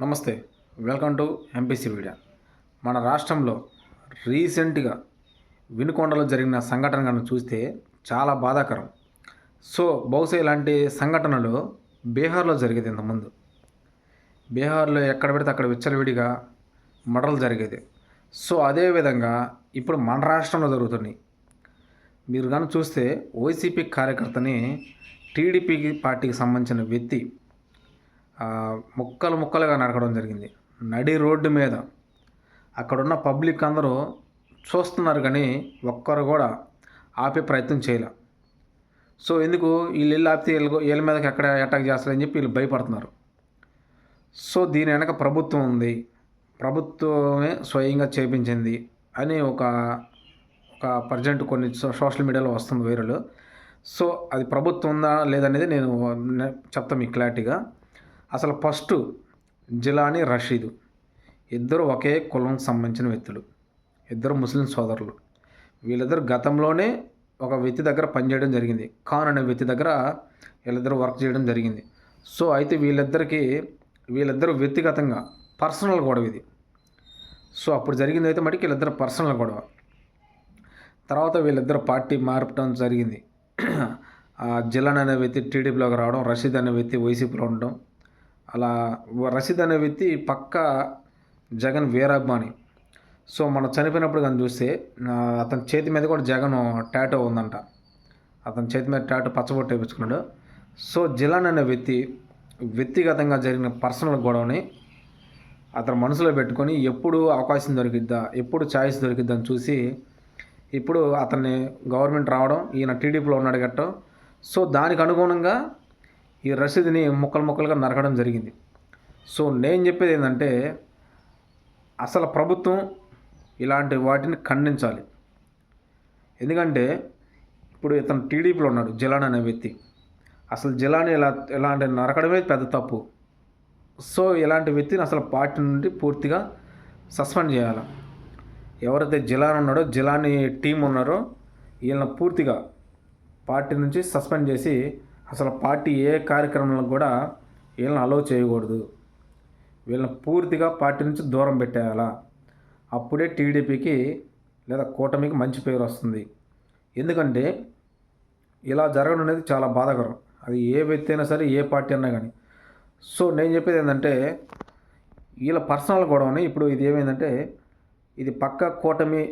నమస్తే. Welcome to MPC media మన రాష్ట్రంలో రీసెంట్గా వినుకొండలో జరిగిన సంఘటన కనుక చూస్తే చాలా బాధాకరం. సో బహుశా ఇలాంటి సంఘటనలు బీహార్లో జరిగేది ఇంతకుముందు. బీహార్లో ఎక్కడ పెడితే అక్కడ విచ్చలవిడిగా మడలు జరిగేది. సో అదేవిధంగా ఇప్పుడు మన రాష్ట్రంలో జరుగుతున్నాయి. మీరు కానీ చూస్తే వైసీపీ కార్యకర్తని టీడీపీ పార్టీకి సంబంధించిన వ్యక్తి ముక్కలు ముక్కలుగా నరకడం జరిగింది. నడి రోడ్డు మీద అక్కడున్న పబ్లిక్ అందరూ చూస్తున్నారు కానీ ఒక్కరు కూడా ఆపే ప్రయత్నం చేయలే. సో ఎందుకు? వీళ్ళు ఇల్లు ఆపితే వీళ్ళు వీళ్ళ మీదకి ఎక్కడ అటాక్ చేస్తారని చెప్పి వీళ్ళు భయపడుతున్నారు. సో దీని వెనక ప్రభుత్వం ఉంది. ప్రభుత్వమే స్వయంగా చేపించింది అని ఒక ఒక ప్రజెంట్ కొన్ని సోషల్ మీడియాలో వస్తుంది వైరల్. సో అది ప్రభుత్వం ఉందా లేదనేది నేను చెప్తాను మీకు క్లారిటీగా. అసలు ఫస్ట్ జిలానీ రషీదు. ఇద్దరు ఒకే కులం సంబంధించిన వ్యక్తులు. ఇద్దరు ముస్లిం సోదరులు. వీళ్ళిద్దరు గతంలోనే ఒక వ్యక్తి దగ్గర పనిచేయడం జరిగింది. ఖాన్ అనే వ్యక్తి దగ్గర వీళ్ళిద్దరు వర్క్ చేయడం జరిగింది. సో అయితే వీళ్ళిద్దరికి వీళ్ళిద్దరు వ్యక్తిగతంగా పర్సనల్ గొడవ ఇది. సో అప్పుడు జరిగింది అయితే మటుకు వీళ్ళిద్దరు పర్సనల్ గొడవ. తర్వాత వీళ్ళిద్దరు పార్టీ మారపడం జరిగింది. ఆ జిలాన్ అనే వ్యక్తి టీడీపీలోకి రావడం రషీద్ అనే వ్యక్తి వైసీపీలో ఉండడం అలా వ- రషీద్ అనే వ్యక్తి పక్క జగన్ వీరాభిమాని. సో మనం చనిపోయినప్పుడు కానీ చూస్తే అతని చేతి మీద కూడా జగన్ టాటో ఉందంట. అతని చేతి మీద టాటో పచ్చబొట్టు వేయించుకున్నాడు సో జిలాన్ అనే వ్యక్తి వ్యక్తిగతంగా జరిగిన పర్సనల్ గొడవని అతను మనసులో పెట్టుకొని ఎప్పుడు అవకాశం దొరికిద్దా ఎప్పుడు ఛాయిస్ దొరికిద్దా అని చూసి ఇప్పుడు అతన్ని గవర్నమెంట్ రావడం ఈయన టీడీపీలో ఉన్నాడు గట్ట. సో దానికి అనుగుణంగా ఈ రసీదుని ముక్కలు ముక్కలుగా నరకడం జరిగింది. సో నేను చెప్పేది ఏంటంటే అసలు ప్రభుత్వం ఇలాంటి వాటిని ఖండించాలి. ఎందుకంటే ఇప్పుడు ఇతను టీడీపీలో ఉన్నాడు జిలాన్ అనే వ్యక్తి. అసలు జిలాని ఇలా ఇలాంటి నరకడమే పెద్ద తప్పు. సో ఇలాంటి వ్యక్తిని అసలు పార్టీ నుండి పూర్తిగా సస్పెండ్ చేయాలి. ఎవరైతే జిలాన్ ఉన్నాడో జిలాని టీం ఉన్నారో వీళ్ళని పూర్తిగా పార్టీ నుంచి సస్పెండ్ చేసి అసలు పార్టీ ఏ కార్యక్రమాలకు కూడా వీళ్ళని అలో చేయకూడదు. వీళ్ళని పూర్తిగా పార్టీ నుంచి దూరం పెట్టేయాలా? అప్పుడే టీడీపీకి లేదా కూటమికి మంచి పేరు వస్తుంది. ఎందుకంటే ఇలా జరగడం అనేది చాలా బాధాకరం. అది ఏ వ్యక్తి అయినా సరే ఏ పార్టీ అన్నా కానీ. సో నేను చెప్పేది ఏంటంటే వీళ్ళ పర్సనల్ గొడవని ఇప్పుడు ఇది ఏమైందంటే ఇది పక్క కూటమి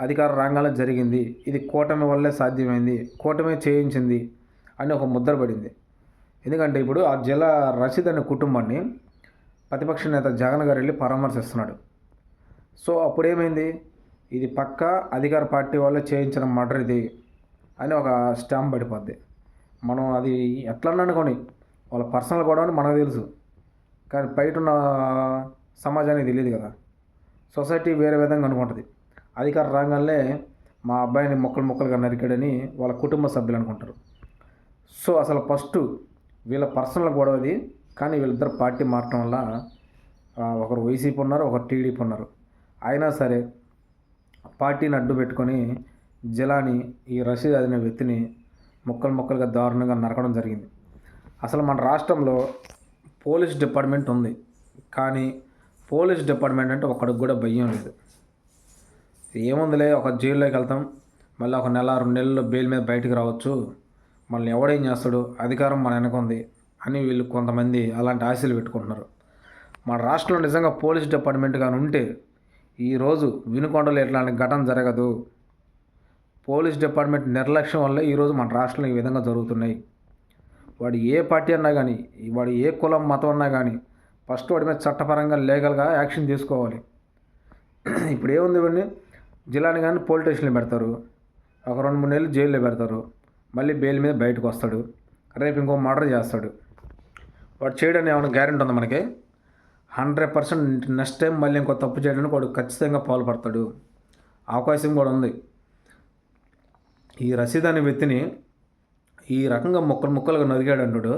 అధికార రంగాల్లో జరిగింది. ఇది కూటమి వల్లే సాధ్యమైంది. కూటమి చేయించింది. అని ఒక ముద్ర పడింది. ఎందుకంటే ఇప్పుడు ఆ జిల్లా రషీద్ అనే కుటుంబాన్ని ప్రతిపక్ష నేత జగన్ గారు వెళ్ళి పరామర్శిస్తున్నాడు. సో అప్పుడు ఏమైంది ఇది పక్క అధికార పార్టీ వాళ్ళే చేయించిన మర్డర్ ఇది అని ఒక స్టాంప్ పడిపోద్ది. మనం అది ఎట్లన్నా అనుకోని వాళ్ళ పర్సనల్ గొడవ అని మనకు తెలుసు. కానీ బయట ఉన్న సమాజానికి తెలియదు కదా. సొసైటీ వేరే విధంగా అనుకుంటుంది. అధికార రంగంలో మా అబ్బాయిని మొక్కలు మొక్కలుగా నరికాడని వాళ్ళ కుటుంబ సభ్యులు అనుకుంటారు. సో అసలు ఫస్ట్ వీళ్ళ పర్సనల్ గొడవది కానీ వీళ్ళిద్దరు పార్టీ మారటం వల్ల ఒకరు వైసీపీ ఉన్నారు ఒకరు టీడీపీ ఉన్నారు. అయినా సరే పార్టీని అడ్డు పెట్టుకొని జిలాని ఈ రషీద్ అనే వ్యక్తిని ముక్కలు ముక్కలుగా దారుణంగా నరకడం జరిగింది. అసలు మన రాష్ట్రంలో పోలీస్ డిపార్ట్మెంట్ ఉంది. కానీ పోలీస్ డిపార్ట్మెంట్ అంటే ఒకడికి కూడా భయం లేదు. ఏముందిలే ఒక జైల్లోకి వెళ్తాం మళ్ళీ ఒక నెల రెండు నెలల్లో బెయిల్ మీద బయటికి రావచ్చు. మళ్ళీ ఎవడేం చేస్తాడు? అధికారం మన వెనక ఉంది అని వీళ్ళు కొంతమంది అలాంటి ఆశలు పెట్టుకుంటున్నారు. మన రాష్ట్రంలో నిజంగా పోలీస్ డిపార్ట్మెంట్ కానీ ఉంటే ఈరోజు వినుకొండలో ఇట్లాంటి ఘటన జరగదు. పోలీస్ డిపార్ట్మెంట్ నిర్లక్ష్యం వల్ల ఈరోజు మన రాష్ట్రంలో ఈ విధంగా జరుగుతున్నాయి. వాడు ఏ పార్టీ అన్నా కానీ వాడు ఏ కులం మతం అన్నా కానీ ఫస్ట్ వాడి మీద చట్టపరంగా లీగల్గా యాక్షన్ తీసుకోవాలి. ఇప్పుడు ఏముంది ఇవన్నీ జిల్లాని కానీ పోలీస్ స్టేషన్లో పెడతారు. ఒక రెండు మూడు నెలలు జైల్లో పెడతారు. మళ్ళీ బెయిల్ మీద బయటకు వస్తాడు. రేపు ఇంకో మర్డర్ చేస్తాడు. వాడు చేయడానికి ఏమైనా గ్యారెంటీ ఉందా మనకి? హండ్రెడ్ పర్సెంట్ నెక్స్ట్ టైం మళ్ళీ ఇంకో తప్పు చేయడానికి వాడు ఖచ్చితంగా పాల్పడతాడు. అవకాశం కూడా ఉంది. ఈ రసీద్ అనే వ్యక్తిని ఈ రకంగా ముక్కలు ముక్కలుగా నరిగాడు అంటాడు.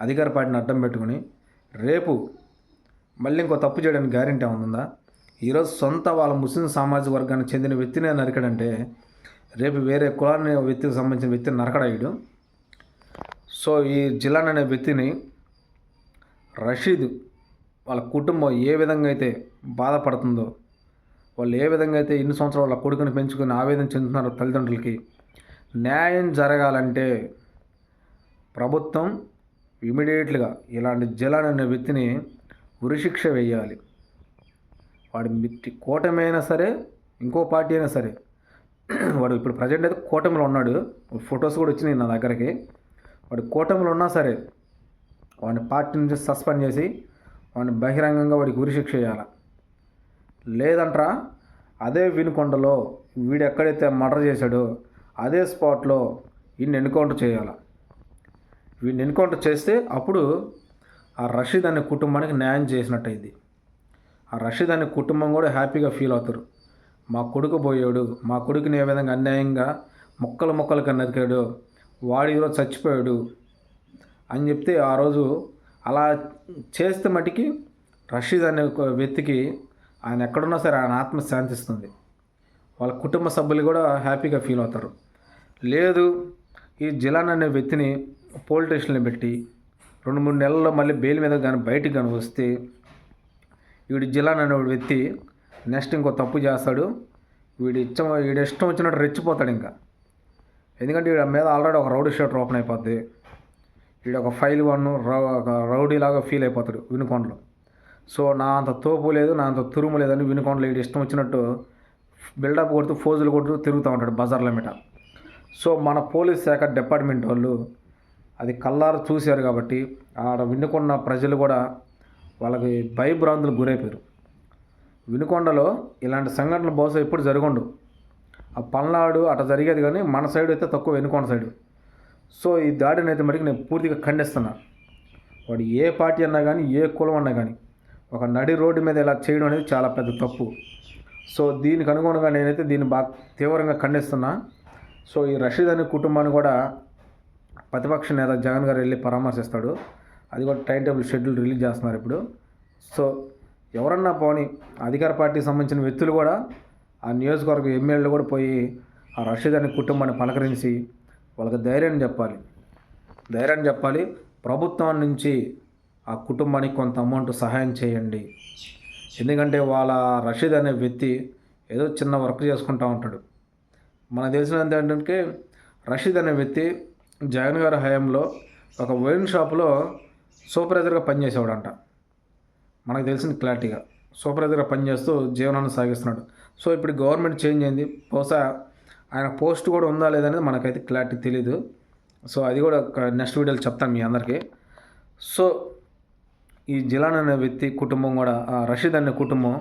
అధికార పార్టీని అడ్డం పెట్టుకుని రేపు మళ్ళీ ఇంకో తప్పు చేయడానికి గ్యారెంటీ ఉందా? ఈరోజు సొంత వాళ్ళ ముస్లిం సామాజిక వర్గానికి చెందిన వ్యక్తినే నరికాడంటే రేపు వేరే కులాన్ని వ్యక్తికి సంబంధించిన వ్యక్తిని నరకడాయుడు సో ఈ జిలాన్ అనే వ్యక్తిని రషీద్ వాళ్ళ కుటుంబం ఏ విధంగా అయితే బాధపడుతుందో వాళ్ళు ఏ విధంగా అయితే ఇన్ని సంవత్సరాలు వాళ్ళ కొడుకుని పెంచుకుని ఆవేదన చెందుతున్నారో తల్లిదండ్రులకి న్యాయం జరగాలంటే ప్రభుత్వం ఇమీడియట్గా ఇలాంటి జలాన్ అనే వ్యక్తిని ఉరిశిక్ష వేయాలి. వాడి మిట్టి కూటమైనా సరే ఇంకో పార్టీ అయినా సరే వాడు ఇప్పుడు ప్రజెంట్ అయితే కూటమిలో ఉన్నాడు. ఫొటోస్ కూడా వచ్చినాయి నా దగ్గరికి. వాడు కూటమిలో ఉన్నా సరే వాడిని పార్టీ నుంచి సస్పెండ్ చేసి వాడిని బహిరంగంగా వాడికి ఉరిశిక్ష చేయాలి. లేదంటరా అదే వినుకొండలో వీడు ఎక్కడైతే మర్డర్ చేశాడో అదే స్పాట్లో వీడిని ఎన్కౌంటర్ చేయాలి. వీడిని ఎన్కౌంటర్ చేస్తే అప్పుడు ఆ రషీద్ అనే కుటుంబానికి న్యాయం చేసినట్టయింది. ఆ రషీద్ అనే కుటుంబం కూడా హ్యాపీగా ఫీల్ అవుతారు. మా కొడుకు పోయాడు. మా కొడుకుని ఏ విధంగా అన్యాయంగా మొక్కలు మొక్కలకు నరికాడు వాడు ఈరోజు చచ్చిపోయాడు అని చెప్తే ఆ రోజు అలా చేస్తే మటుకి రషీద్ అనే వ్యక్తికి ఆయన ఎక్కడున్నా సరే ఆయన ఆత్మ శాంతిస్తుంది. వాళ్ళ కుటుంబ సభ్యులు కూడా హ్యాపీగా ఫీల్ అవుతారు. లేదు ఈ జిలాన్ అనే వ్యక్తిని పోలీస్ స్టేషన్లో పెట్టి రెండు మూడు నెలల్లో మళ్ళీ బెయిల్ మీద కానీ బయటకు కానీ వస్తే వీడి జిలాన్ అనే వ్యక్తి నెక్స్ట్ ఇంకో తప్పు చేస్తాడు. వీడి ఇష్టం వీడి ఇష్టం వచ్చినట్టు రెచ్చిపోతాడు ఇంకా. ఎందుకంటే వీడి మీద ఆల్రెడీ ఒక రౌడీ షర్ట్ ఓపెన్ అయిపోద్ది. వీడు ఒక ఫైల్ వన్ ఒక రౌడీ లాగా ఫీల్ అయిపోతాడు వినుకొండలో. సో నా అంత తోపు లేదు నా అంత తురుము లేదని వినుకొండలో వీడి ఇష్టం వచ్చినట్టు బిల్డప్ కొడుతూ ఫోజులు కొడుతూ తిరుగుతూ ఉంటాడు బజార్ల మీట. సో మన పోలీస్ శాఖ డిపార్ట్మెంట్ వాళ్ళు అది కల్లారు చూశారు కాబట్టి ఆడ వినుకున్న ప్రజలు కూడా వాళ్ళకి భయభ్రాంతులు గురైపోయారు. వినుకొండలో ఇలాంటి సంఘటనలు బహుశా ఎప్పుడు జరగండు. ఆ పల్నాడు అట జరిగేది కానీ మన సైడ్ అయితే తక్కువ వెనుకొండ సైడు. సో ఈ దాడిని అయితే మటుకు నేను పూర్తిగా ఖండిస్తున్నా. వాడు ఏ పార్టీ అన్నా కానీ ఏ కులం అన్నా కానీ ఒక నడి రోడ్డు మీద ఇలా చేయడం అనేది చాలా పెద్ద తప్పు. సో దీనికి అనుగుణంగా నేనైతే దీన్ని బాగా తీవ్రంగా ఖండిస్తున్నా. సో ఈ రషీద్ అనే కుటుంబాన్ని కూడా ప్రతిపక్ష నేత జగన్ గారు వెళ్ళి పరామర్శిస్తాడు. అది కూడా టైం టేబుల్ షెడ్యూల్ రిలీజ్ చేస్తున్నారు ఇప్పుడు. సో ఎవరన్నా పోని అధికార పార్టీకి సంబంధించిన వ్యక్తులు కూడా ఆ నియోజకవర్గ ఎమ్మెల్యేలు కూడా పోయి ఆ రషీద్ అనే కుటుంబాన్ని పలకరించి వాళ్ళకి ధైర్యాన్ని చెప్పాలి. ధైర్యాన్ని చెప్పాలి. ప్రభుత్వం నుంచి ఆ కుటుంబానికి కొంత అమౌంట్ సహాయం చేయండి. ఎందుకంటే వాళ్ళ రషీద్ అనే వ్యక్తి ఏదో చిన్న వర్క్ చేసుకుంటూ ఉంటాడు. మనకు తెలిసినంత ఏంటంటే రషీద్ అనే వ్యక్తి జగన్ గారి హయాంలో ఒక వైన్ షాప్లో సూపర్వైజర్గా పనిచేసేవాడంట. మనకు తెలిసిన క్లారిటీగా. సూపర్వైజర్గా పనిచేస్తూ జీవనాన్ని సాగిస్తున్నాడు. సో ఇప్పుడు గవర్నమెంట్ చేంజ్ అయింది. బహుశా ఆయన పోస్ట్ కూడా ఉందా లేదనేది మనకైతే క్లారిటీ తెలీదు. సో అది కూడా నెక్స్ట్ వీడియోలో చెప్తాను మీ అందరికీ. సో ఈ జిలాన్ అనే వ్యక్తి కుటుంబం కూడా ఆ రషీద్ అనే కుటుంబం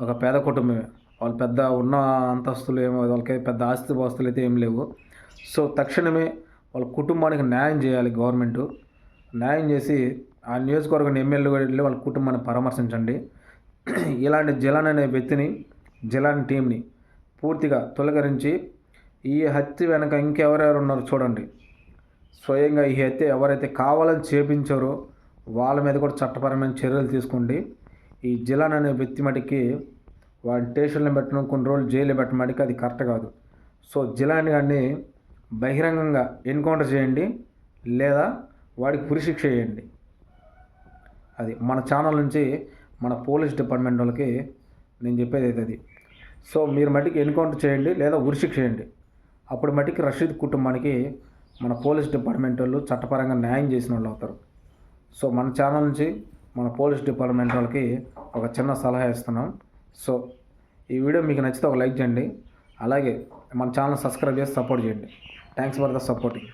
ఒక పేద కుటుంబమే. వాళ్ళు పెద్ద ఉన్న అంతస్తులు ఏమో వాళ్ళకి పెద్ద ఆస్తి పాస్తులు అయితే ఏం లేవు. సో తక్షణమే వాళ్ళ కుటుంబానికి న్యాయం చేయాలి గవర్నమెంట్. న్యాయం చేసి ఆ నియోజకవర్గం ఎమ్మెల్యే కూడా వెళ్ళి వాళ్ళ కుటుంబాన్ని పరామర్శించండి. ఇలాంటి జలాన్ అనే వ్యక్తిని జలాన్ టీంని పూర్తిగా తొలగరించి ఈ హత్య వెనక ఇంకెవరెవరు ఉన్నారో చూడండి. స్వయంగా ఈ హత్య ఎవరైతే కావాలని చేపించారో వాళ్ళ మీద కూడా చట్టపరమైన చర్యలు తీసుకోండి. ఈ జిలాన్ అనే వ్యక్తి మటుకి వాడిని స్టేషన్లో పెట్టడం కొన్ని రోజులు జైల్లో పెట్టడం మటుకి అది కరెక్ట్ కాదు. సో జిలాన్ గారిని బహిరంగంగా ఎన్కౌంటర్ చేయండి లేదా వాడికి పురిశిక్ష చేయండి. అది మన ఛానల్ నుంచి మన పోలీస్ డిపార్ట్మెంట్ వాళ్ళకి నేను చెప్పేది అయితే అది సో మీరు మట్టికి ఎన్కౌంటర్ చేయండి లేదా ఉరిశిక్ష చేయండి. అప్పుడు మట్టికి రషీద్ కుటుంబానికి మన పోలీస్ డిపార్ట్మెంట్ వాళ్ళు చట్టపరంగా న్యాయం చేసిన వాళ్ళు అవుతారు. సో మన ఛానల్ నుంచి మన పోలీస్ డిపార్ట్మెంట్ వాళ్ళకి ఒక చిన్న సలహా ఇస్తున్నాం. సో ఈ వీడియో మీకు నచ్చితే ఒక లైక్ చేయండి. అలాగే మన ఛానల్ సబ్స్క్రైబ్ చేసి సపోర్ట్ చేయండి. Thanks for the supporting